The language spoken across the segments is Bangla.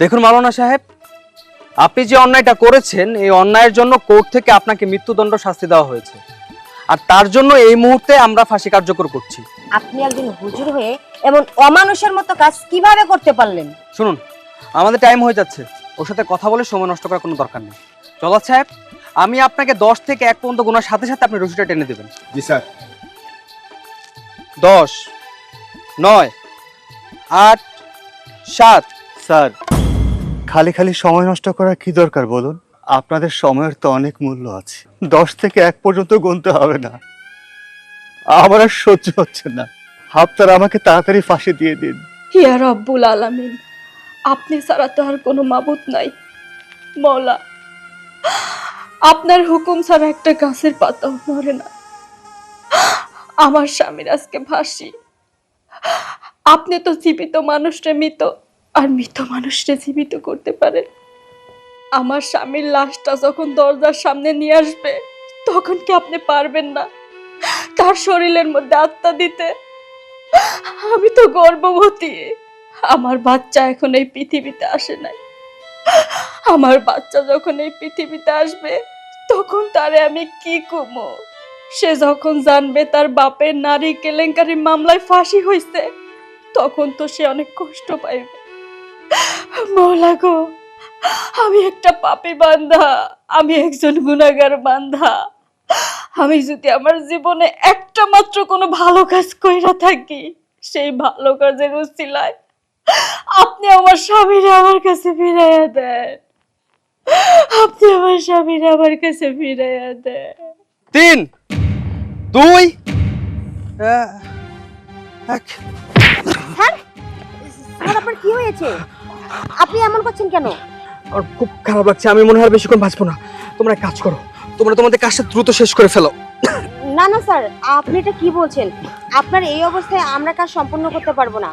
দেখুন মাওলানা সাহেব আপনি যে অন্যায়টা করেছেন এই অন্যায়ের জন্য কোর্ট থেকে আপনাকে মৃত্যুদণ্ড শাস্তি দেওয়া হয়েছে। আর তার জন্য এই মুহূর্তে আমরা ফাঁসি কার্যকর করছি। আপনি একজন হুজুর হয়ে এমন অমানুষের মতো কাজ কীভাবে করতে পারলেন? শুনুন আমাদের টাইম হয়ে যাচ্ছে। ওর সাথে কথা বলে সময় নষ্ট করার কোনো দরকার নেই। জগৎ সাহেব আমি আপনাকে দশ থেকে এক পর্যন্ত গোনার সাথে সাথে আপনি রসিটা টেনে দেবেন। জি স্যার। দশ নয় আট সাত। স্যার। খালি খালি সময় নষ্ট করার কি দরকার বলুন? আপনাদের সময়ের তো অনেক মূল্য আছে। দশ থেকে এক পর্যন্ত গুনতে হবে না। আমার আর সহ্য হচ্ছে না। আপনারা আমাকে তাড়াতাড়ি ফাঁসি দিয়ে দিন। ইয়া রব্বুল আলামিন, আপনি ছাড়া তো আর কোনো মাবুত নাই। মৌলা আপনার হুকুম ছাড়া একটা গাছের পাতাও নড়ে না। আমার স্বামীর আজকে ভাসি আপনি তো জীবিত মানুষরে মৃত। আর মৃত মানুষরে জীবিত করতে পারেন। আমার স্বামীর লাশটা যখন দরজার সামনে নিয়ে আসবে, তখন কি আপনি পারবেন না? তার শরীরের মধ্যে আত্মা দিতে। আমি তো গর্ভবতী। আমার বাচ্চা এখন এই পৃথিবীতে আসে নাই। আমার বাচ্চা যখন এই পৃথিবীতে আসবে, তখন তারে আমি কি কমো? সে যখন জানবে তার বাপের নারী কেলেঙ্কারি মামলায় ফাঁসি হয়েছে তখন তো সে অনেক কষ্ট পাইবে। মৌলা গো আমি একটা পাপী বান্ধা আমি একজন গুণাগার বান্ধা আমি যদি আমার জীবনে একটা মাত্র কোনো ভালো কাজ কইরা থাকি সেই ভালো কাজের উসিলায় আপনি আমার স্বামীরা আমার কাছে ফিরাইয়া দেন। আপনি আমার স্বামীরা আমার কাছে ফিরাইয়া দেন। তিন দুই এক। স্যার আপনার কি হয়েছে? আপনি এমন করছেন কেন? আর খুব খারাপ লাগছে আমি মনে হয় বেশিক্ষণ বাঁচবো না। তোমরা এক কাজ করো তোমরা তোমাদের কাজটা দ্রুত শেষ করে ফেলো। না না স্যার আপনি এটা কি বলছেন? আপনার এই অবস্থায় আমরা কাজ সম্পূর্ণ করতে পারব না।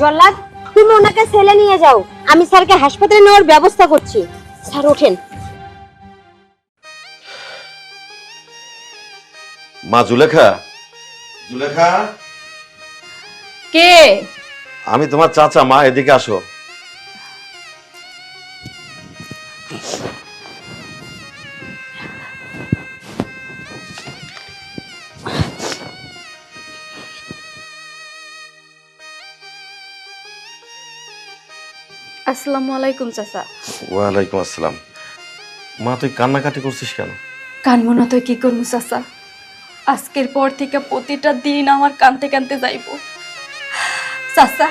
জল্লাদ তুমি ওনাকে সেলে নিয়ে যাও। আমি স্যারকে হাসপাতালে নেওয়ার ব্যবস্থা করছি। স্যার ওঠেন। মা জুলেখা? জুলেখা? কে? আমি তোমার চাচা মা এদিকে আসো। আসসালামু আলাইকুম চাচা। ওয়ালাইকুম আসসালাম। মা তুই কান্নাকাটি করছিস কেন? কানবো না তো কি করব চাচা? আজকের পর থেকে প্রতিটা দিন আমার কানতে কানতে যাইব। চাচা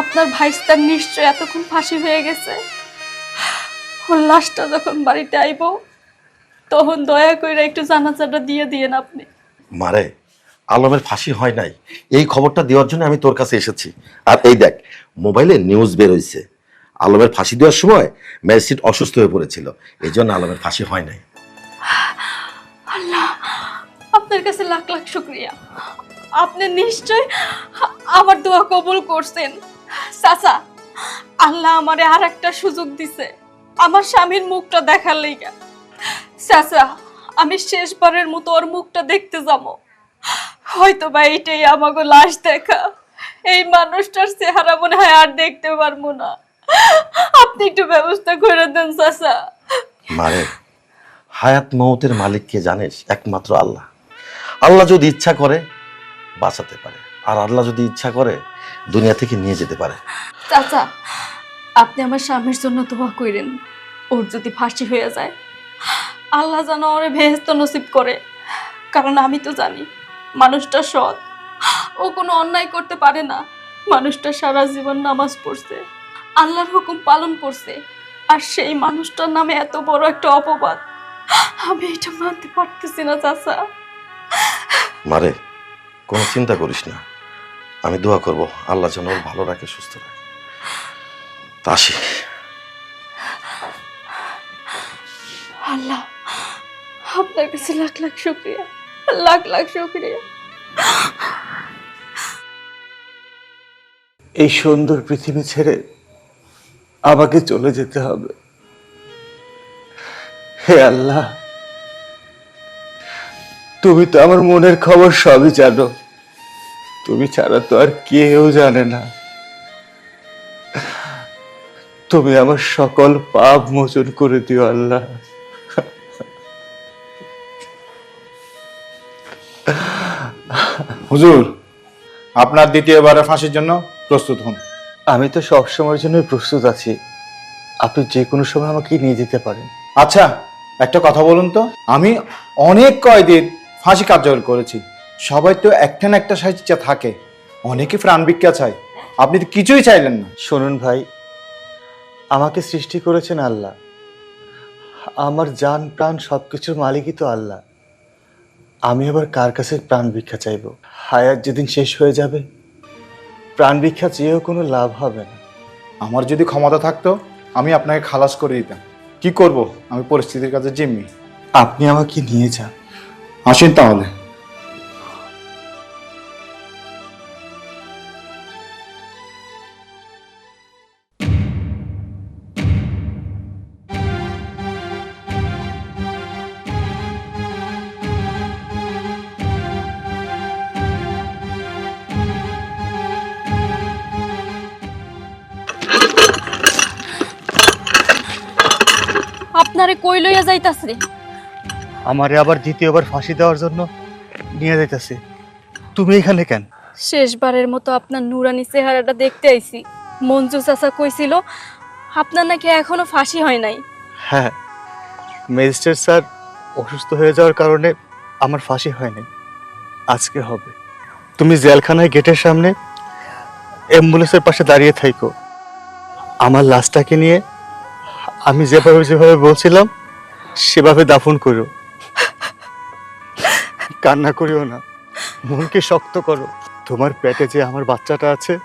আপনার ভাইস্তার নিশ্চয় এতক্ষণ ফাঁসি হয়ে গেছে। ওর লাশটা যখন বাড়িতে আইব তখন দয়া করে একটু জানাজাটা দিয়ে দিয়েন আপনি। মারে আলমের ফাঁসি হয় নাই। এই খবরটা দেওয়ার জন্য আমি তোর কাছে এসেছি। আর এই দেখ, মোবাইলে নিউজ বের হইছে। আলমের ফাঁসি দেওয়ার সময় ম্যাজিস্ট্রেট অসুস্থ হয়ে পড়েছিল। এই জন্য আলমের ফাঁসি হয় নাই। আল্লাহ, আপনার কাছে লাখ লাখ শুক্রিয়া। আপনি নিশ্চয় আমার দোয়া কবুল করছেন। চাচা, আল্লাহ আমারে আর একটা সুযোগ দিছে। আমার স্বামীর মুখটা দেখার লেগা। চাচা, আমি শেষবারের মতো ওর মুখটা দেখতে যাব। হয়তো বা এটাই আমাকে লাশ দেখা। এই মানুষটার চেহারা মনে হয় আর দেখতে পারব না। আপনি একটু ব্যবস্থা করে দেন চাচা। মারে হায়াত মৌতের মালিক কে জানিস? একমাত্র আল্লাহ। আল্লাহ যদি ইচ্ছা করে বাঁচাতে পারে। আর আল্লাহ যদি ইচ্ছা করে দুনিয়া থেকে নিয়ে যেতে পারে। চাচা আপনি আমার স্বামীর জন্য দোয়া করেন ওর যদি ফাঁসি হয়ে যায় আল্লাহ যেন ওরে ভেস্ত নসিব করে। কারণ আমি তো জানি মানুষটা সৎ। ও কোনো অন্যায় করতে পারে না। মানুষটা সারা জীবন নামাজ পড়ছে আল্লাহর হুকুম পালন করছে আর সেই মানুষটার নামে এত বড় একটা অপবাদ। আমি এটা মানতে পারতেছি না চাচা। মারে কোনো চিন্তা করিস না। আমি দোয়া করব আল্লাহ যেন ওর ভালো রাখে সুস্থ রাখে। তা আসি। আল্লাহ আপনার কাছে লাখ লাখ শুক্রিয়া। লাখ লাখ শুক্রিয়া। এই সুন্দর পৃথিবী ছেড়ে আমাকে চলে যেতে হবে। হে আল্লাহ, তুমি তো আমার মনের খবর সবই জানো। তুমি ছাড়া তো আর কেউ জানে না। তুমি আমার সকল পাপ মোচন করে দিও আল্লাহ। হুজুর আপনার দ্বিতীয়বারের ফাঁসির জন্য প্রস্তুত হন। আমি তো সব সময়ের জন্য প্রস্তুত আছি। আপনি যে কোনো সময় আমাকে নিয়ে যেতে পারেন। আচ্ছা একটা কথা বলুন তো। আমি অনেক কয়দিন ফাঁসি কার্যকর করেছি। সবাই তো একটা না একটা সাহিত্য থাকে। অনেকে প্রাণ ভিক্ষা চায়। আপনি তো কিছুই চাইলেন না। শুনুন ভাই আমাকে সৃষ্টি করেছেন আল্লাহ। আমার জান প্রাণ সব কিছুর মালিকই তো আল্লাহ। আমি আবার কার কাছে প্রাণ ভিক্ষা চাইব? হায়াত যেদিন শেষ হয়ে যাবে প্রাণ ভিক্ষা চেয়েও কোনো লাভ হবে না। আমার যদি ক্ষমতা থাকতো আমি আপনাকে খালাস করে দিতাম। কি করব? আমি পরিস্থিতির কাছে জিম্মি। আপনি আমাকে নিয়ে যান। আসেন তাহলে। কই লইয়া যাইতাছে? আমারে আবার দ্বিতীয়বার ফাঁসি দেওয়ার জন্য নিয়ে যাইতেছে। তুমি এখানে কেন? শেষবারের মতো আপনার নুরানি চেহারাটা দেখতে আইছি। মঞ্জু চাচা কইছিল আপনার নাকি এখনও ফাঁসি হয় নাই? হ্যাঁ ম্যাজিস্ট্রেট স্যার অসুস্থ হয়ে যাওয়ার কারণে আমার ফাঁসি হয় নাই। আজকে হবে। তুমি জেলখানায় গেটের সামনে অ্যাম্বুলেন্সের পাশে দাঁড়িয়ে থাইকো। আমার লাশটাকে নিয়ে আমি যেভাবে যেভাবে বলছিলাম সেভাবে দাফন করো। কান্না করিও না। মনকে শক্ত করো। তোমার পেটে যে আমার বাচ্চাটা আছে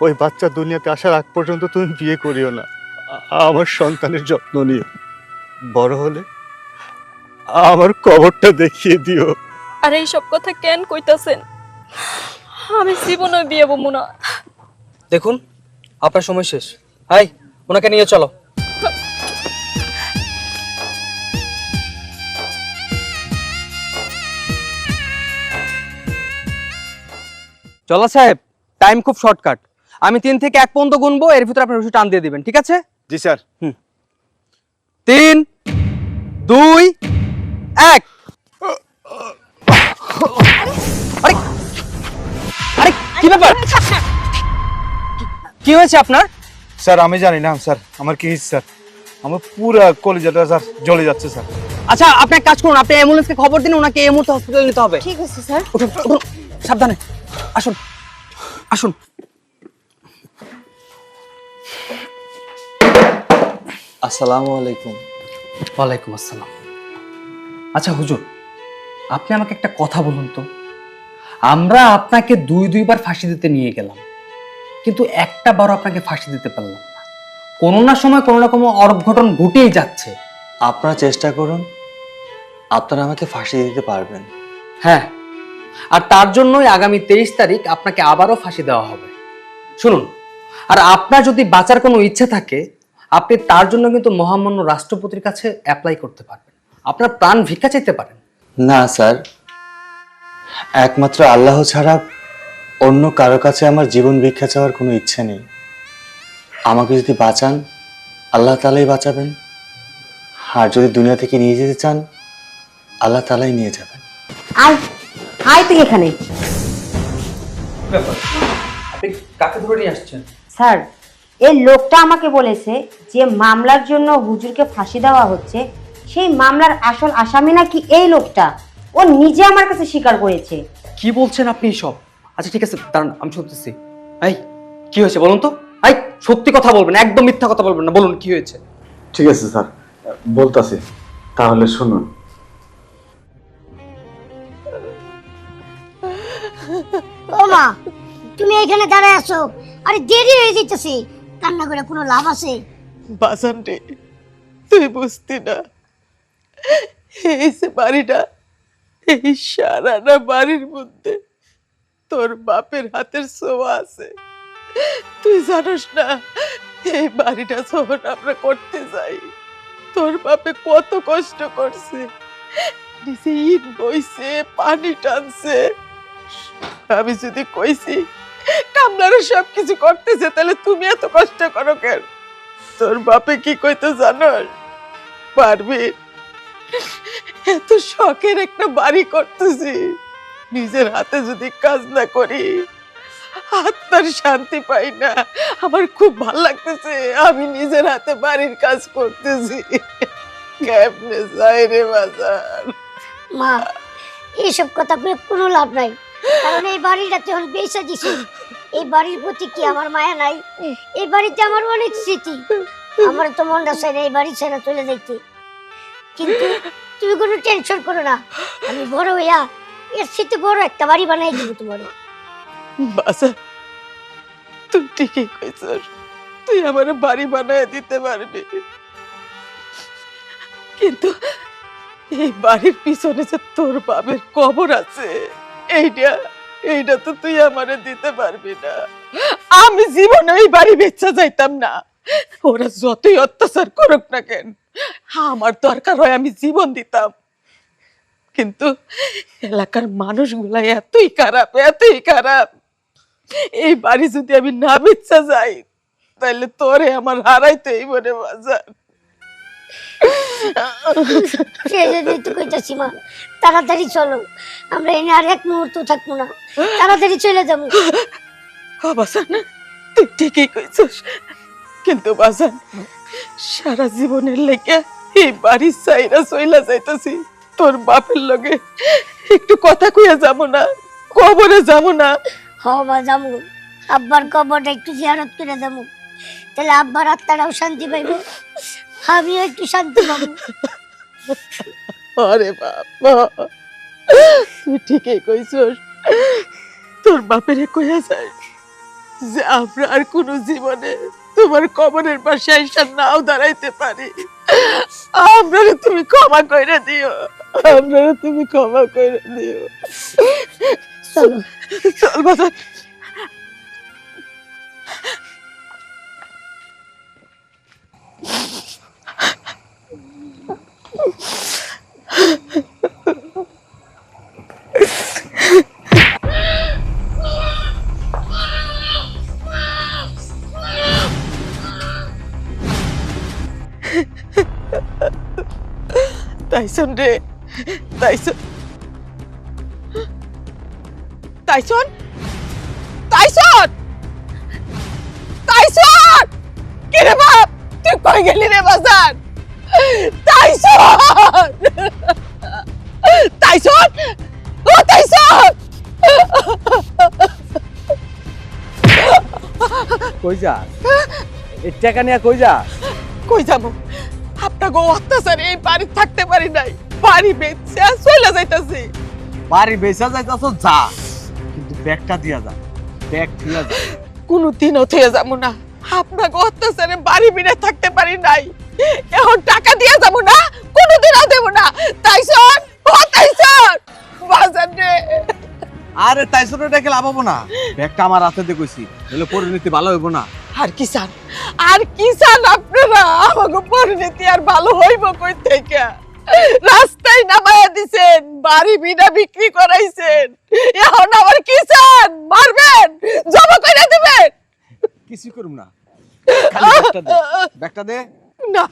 ওই বাচ্চা দুনিয়াতে আসার আগ পর্যন্ত তুমি বিয়ে করিও না। আমার সন্তানের যত্ন নিও। বড় হলে আমার কবরটা দেখিয়ে দিও। আর এই সব কথা কেন কইতাছেন? আমি জীবনে বিয়ে বমু না। দেখুন আপনার সময় শেষ। হাই ওনাকে নিয়ে চলো। চলো সাহেব টাইম খুব শর্টকাট আমি তিন থেকে এক পর্যন্ত গুনবো এর ভিতরে আপনার রসিদ টান দিয়ে দিবেন ঠিক আছে? জি স্যার। তিন দুই এক। আরে আরে কি ব্যাপার? কি হয়েছে আপনার? স্যার আমি জানি না স্যার। আমার কি হয়েছে, স্যার? আমার পুরো কলিজাটা স্যার জ্বলে যাচ্ছে স্যার। আচ্ছা আপনি এক কাজ করুন আপনি অ্যাম্বুলেন্সকে খবর দিন ওনাকে এই মুহূর্তে হসপিটালে নিতে হবে। ঠিক আছে স্যার। সাবধানে। আসুন আসুন। আসসালামু আলাইকুম। ওয়ালাইকুম আসসালাম। আচ্ছা হুজুর আপনি আমাকে একটা কথা বলুন তো। আমরা আপনাকে দুই দুইবার ফাঁসি দিতে নিয়ে গেলাম কিন্তু একটা বারও আপনাকে ফাঁসি দিতে পারলাম না। কোনো না সময় কোনো না কোনো অঘটন ঘটেই যাচ্ছে। আপনারা চেষ্টা করুন আপনারা আমাকে ফাঁসি দিতে পারবেন। হ্যাঁ আর তার জন্যই আগামী তেইশ তারিখ আপনাকে আবারও ফাঁসি দেওয়া হবে। শুনুন আর আপনার যদি বাঁচার কোনো ইচ্ছে থাকে আপনি তার জন্য কিন্তু মহামান্য রাষ্ট্রপতির কাছে অ্যাপ্লাই করতে পারবেন। আপনার প্রাণ ভিক্ষা চাইতে পারেন। না স্যার। একমাত্র আল্লাহ ছাড়া অন্য কারও কাছে আমার জীবন ভিক্ষা চাওয়ার কোনো ইচ্ছে নেই। আমাকে যদি বাঁচান আল্লাহ তালাই বাঁচাবেন। আর যদি দুনিয়া থেকে নিয়ে যেতে চান আল্লাহ তালাই নিয়ে যাবেন। আয় আয় তুই এখানে। আপনি কাকে ধরে নিয়ে আসছেন? স্যার এই লোকটা আমাকে বলেছে যে মামলার জন্য হুজুরকে ফাঁসি দেওয়া হচ্ছে সেই মামলার আসল আসামি নাকি এই লোকটা। ও নিজে আমার কাছে স্বীকার করেছে। কি বলছেন আপনি সব আচ্ছা ঠিক আছে দাঁড়ান আমি শুনতেছি। এই কি হয়েছে বলুন তো? এই সত্যি কথা বলবেন একদম মিথ্যা কথা বলবেন না বলুন কি হয়েছে? ঠিক আছে স্যার বলতাছি। তাহলে শুনুন। ও মা তুমি এখানে দাঁড়ায় আছো, আরে দেরি হয়ে যেতেছে কান্না করে কোনো লাভ আছে? বাসানটি তুই বুঝতি না। এই যে বাড়িটা, এই সারাটা বাড়ির মধ্যে তোর বাপের হাতের ছোঁয়া আছে। তুই জানোস না, এই বাড়িটা যখন আমরা করতে যাই, তোর বাপে কত কষ্ট করছে। নিচে ইট বইছে, পানি টানছে। আমি যদি কইছি কামলারা সব কিছু করতেছে, তাহলে তুমি এত কষ্ট করো কেন? তোর বাপে কি কইতে জানোস পারবি? এত শখের একটা বাড়ি করতেছি। নিজের হাতে যদি কাজ না করি, আত্মার শান্তি পাই না। আমার খুব ভালো লাগতেছে, আমি নিজের হাতে বাড়ির কাজ করতেছি। মা, এইসব কথা বলে কোনো লাভ নাই। কারণ এই বাড়িটা যখন বেসা দিছি, এই বাড়ির প্রতি কি আমার মায়া নাই? এই বাড়িতে আমার অনেক স্মৃতি। আমার তো মনটা চাই না এই বাড়ি ছেড়ে চলে যাইতে। কিন্তু তুমি কোনো টেনশন করো না। আমি বড় হইয়া এর সাথে বড় একটা বাড়ি বানাই দিব তোমার। বাজার তুই ঠিকই কইছস তুই আমার বাড়ি বানায় দিতে পারবি। কিন্তু এই বাড়ির পিছনে যে তোর বাবার কবর আছে এইটা এইটা তো তুই আমারে দিতে পারবি না। আমি জীবনে এই বাড়ি বেচা যাইতাম না। ওরা যতই অত্যাচার করুক না কেন, আমার দরকার হয় আমি জীবন দিতাম। কিন্তু এলাকার মানুষগুলা এতই খারাপ এতই খারাপ। এই বাড়ি যদি আমি না বেচা যাই তাহলে তোরে আমার হারাইতেই মনে বাজার। তাড়াতাড়ি চলো। আমরা এনে আর এক মুহূর্ত থাকব না। তাড়াতাড়ি চলে যাব। বাসান তুই ঠিকই কইছস। কিন্তু বাসান সারা জীবনের লেগে এই বাড়ির সাইরা যাইতাছি। তোর বাপের লগে একটু কথা কইয়া যাব না কবরে যাব না। হ মা যাব। আব্বার কবরটা একটু জিয়ারত করে যাব। তাহলে আব্বার আত্মারাও শান্তি পাইবে। আমিও একটু শান্তি পাবো? আরে বাবা তুই ঠিকই কইছস। তোর বাপেরে কইয়া যায় যে আমরা আর কোনো জীবনে তোমার কবরের পাশে আইসা নাও দাঁড়াইতে পারি। আপনারে তুমি ক্ষমা কইরা দিও। আপনারে তুমি ক্ষমা কইরা দিও। চলো। চল বাজার তাইসন রে তাইসন তাইসন তাইসন তাইসন কে রে বাপ তুই কই গেলি রে বাজার তাইসন তাইসন ও তাইসন কই যা? এই টাকা নিয়ে কই যা? কই যাব? আপনাকে অত্যাচারে এই বাড়ি থাকতে পারি নাই। বাড়ি বেচছে চলে যাইতাছি। বাড়ি বেচা যাইতাছ যা। কিন্তু ব্যাগটা দিয়া যা। ব্যাগ দিয়া যা। কোনো দিনও থেকে যাব না। আপনাকে অত্যাচারে বাড়ি বিনে থাকতে পারি নাই। এখন টাকা দিয়ে যাব না কোনো দিনও দেবো না। তাইসন ও তাইসন বাজার রে। আরে তাই ছোট ডেকে লাভ হব না। ব্যাগটা আমার হাতে দিয়ে কইছি তাহলে পরিণতি ভালো হইব না। আর কি চান? আর কি চান আপনারা? আমাকে পরিণতি আর ভালো হইব কই থেকে? রাস্তায় নামায়া দিছেন বাড়ি বিনা বিক্রি করাইছেন। এখন আবার কি চান? মারবেন? জমা করে দিবেন? কিছু করুম না। ব্যাগটা দে। ব্যাগটা দে। না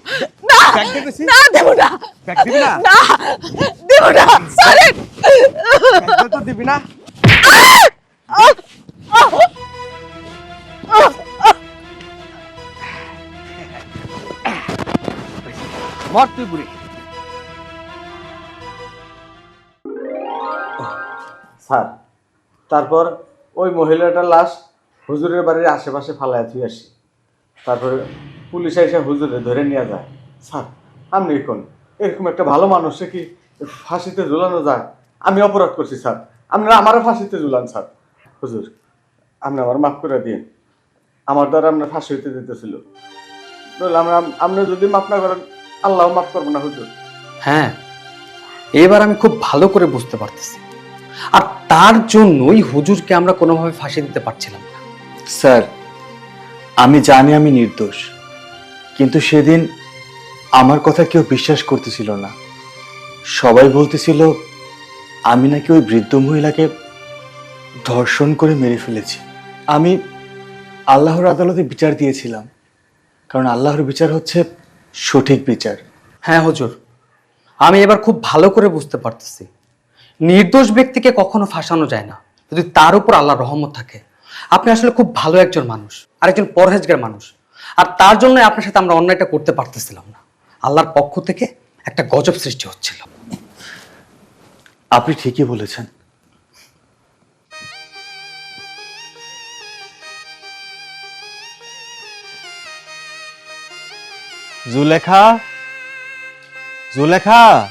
না ব্যাগ দে কইছি না দেব না। দিবি না? না দেব না সরেন তো দিবি না? মর তুই বুড়ি। স্যার তারপর ওই মহিলাটার লাশ হুজুরের বাড়ির আশেপাশে ফালায় থুই আসি। তারপরে পুলিশ এসে হুজুরে ধরে নিয়ে যায়। স্যার আপনি এখন এরকম একটা ভালো মানুষে কি ফাঁসিতে ঝুলানো যায়? আমি অপরাধ করছি স্যার। আপনারা আমারও ফাঁসিতে ঝুলান স্যার। হুজুর আপনি আমার মাফ করে দিন আমার দ্বারা আপনার ফাঁসি হইতে দিতেছিল। আমরা আপনি যদি মাফ না করেন আল্লাহ মাফ করব না হুজুর। হ্যাঁ এবার আমি খুব ভালো করে বুঝতে পারতেছি। আর তার জন্যই হুজুরকে আমরা কোনোভাবে ফাঁসি দিতে পারছিলাম না। স্যার আমি জানি আমি নির্দোষ, কিন্তু সেদিন আমার কথা কেউ বিশ্বাস করতেছিল না। সবাই বলতেছিল, আমি নাকি ওই বৃদ্ধ মহিলাকে ধর্ষণ করে মেরে ফেলেছি। আমি আল্লাহর আদালতে বিচার দিয়েছিলাম, কারণ আল্লাহর বিচার হচ্ছে সঠিক বিচার। হ্যাঁ হুজুর। আমি এবার খুব ভালো করে বুঝতে পারতেছি। নির্দোষ ব্যক্তিকে কখনো ফাঁসানো যায় না, যদি তার উপর আল্লাহর রহমত থাকে। আপনি আসলে খুব ভালো একজন মানুষ আর একজন পরহেজগার মানুষ। আর তার জন্য আপনার সাথে আমরা অন্যায়টা করতে পারতেছিলাম না। আল্লাহর পক্ষ থেকে একটা গজব সৃষ্টি হচ্ছিল। আপনি ঠিকই বলেছেন। জুলেখা? জুলেখা?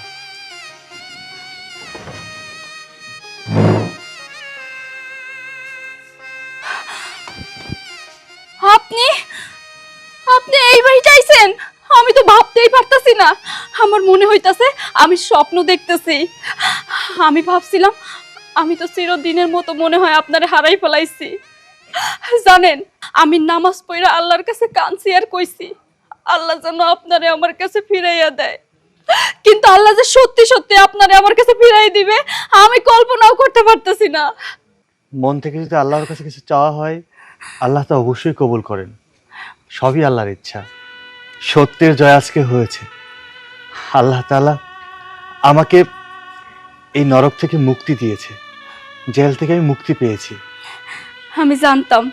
আপনি আপনি এই বাড়িতে আইছেন আমি তো ভাবতেই পারতাছি না। আমার মনে হইতাছে আমি স্বপ্ন দেখতেছি। আমি ভাবছিলাম আমি তো চিরদিনের মতো মনে হয় আপনারে হারাই ফেলাইছি। জানেন, আমি নামাজ পড়ে আল্লাহর কাছে কাঁদছি আর কইছি, আল্লাহ যেন আপনারে আমার কাছে ফিরাইয়া দেয়। কিন্তু আল্লাহ যে সত্যি সত্যি আপনারে আমার কাছে ফিরাই দিবে, আমি কল্পনাও করতে পারতেছি না। মন থেকে যদি আল্লাহর কাছে কিছু চাওয়া হয় আল্লাহ তা অবশ্যই কবুল করেন। সবই আল্লাহর ইচ্ছা। সত্যের জয় আজকে হয়েছে। আল্লাহ তাআলা আমাকে এই নরক থেকে মুক্তি দিয়েছে। জেল থেকে আমি মুক্তি পেয়েছি। আমি জানতাম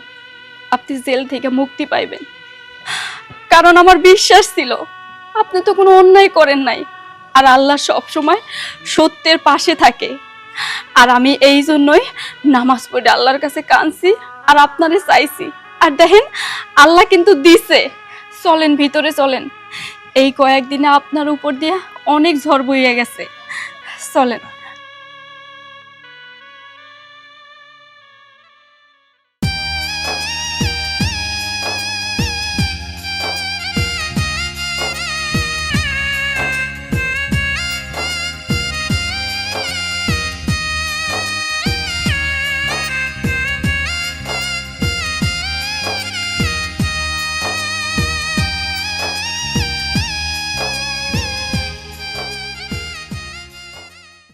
আপনি জেল থেকে মুক্তি পাইবেন। কারণ আমার বিশ্বাস ছিল, আপনি তো কোনো অন্যায় করেন নাই। আর আল্লাহ সব সময় সত্যের পাশে থাকে। আর আমি এই জন্যই নামাজ পড়ে আল্লাহর কাছে কাঁদছি। আর আপনারে চাইছি। আর দেখেন, আল্লাহ কিন্তু দিছে। চলেন, ভিতরে চলেন। এই কয়েকদিনে আপনার উপর দিয়ে অনেক ঝড় বইয়ে গেছে। চলেন।